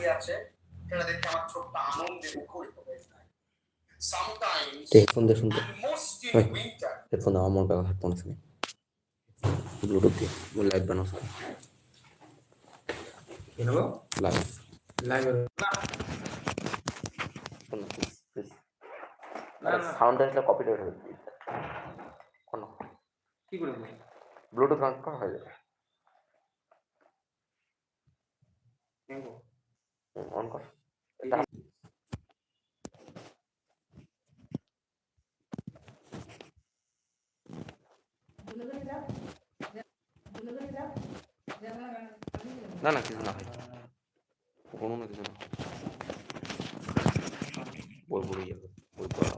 দাঁড়িয়ে আছে। সেটা দেখে আমার ছোট্ট আনন্দে মুখরিত হয়ে যায়। Sometimes, হেডফোন দিয়ে শুনতে। হেডফোন দাও আমার কাছে হেডফোন আছে ব্লুটুথ দিয়ে লাইভ বানাও কি হলো? লাইভ লাইভে না। না সাউন্ড আসলে কপিরাইট হয়ে যাবে কোনো কি করে ব্লুটুথ কানেক্ট করা হয়ে যাবে। নেব। অন কর। না না কিছু না ভাই। কোনো না কিছু না। বই পড়ে যাবে বই পড়া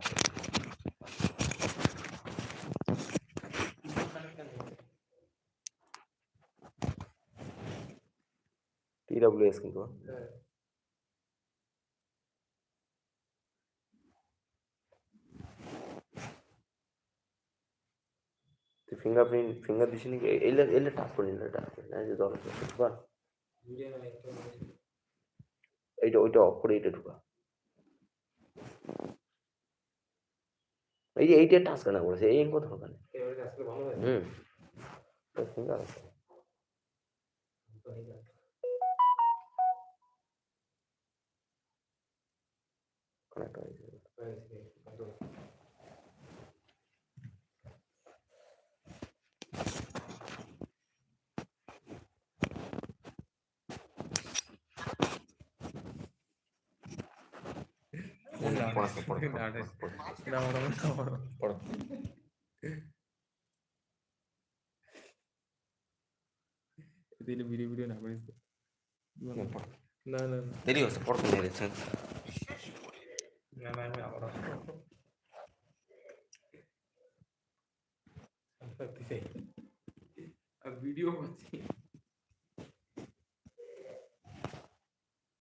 টি ডাব্লিউ এস কিন্তু টাচ করে না যে ঢুকা ভিডিও না একটা এইটা ওইটা অফ করে এইটা ঢুকা। এই যে এইটা টাচ কেন করেছে এই কথা হবে না হয় হুম। ফিঙ্গার আছে। কানেক্ট হয়েছে, কত? পড়াশো পড়াশো না, না। পড়াশো না, ওরা না, ওরা। পড়ো দিলে ভিডিও ভিডিও না করিস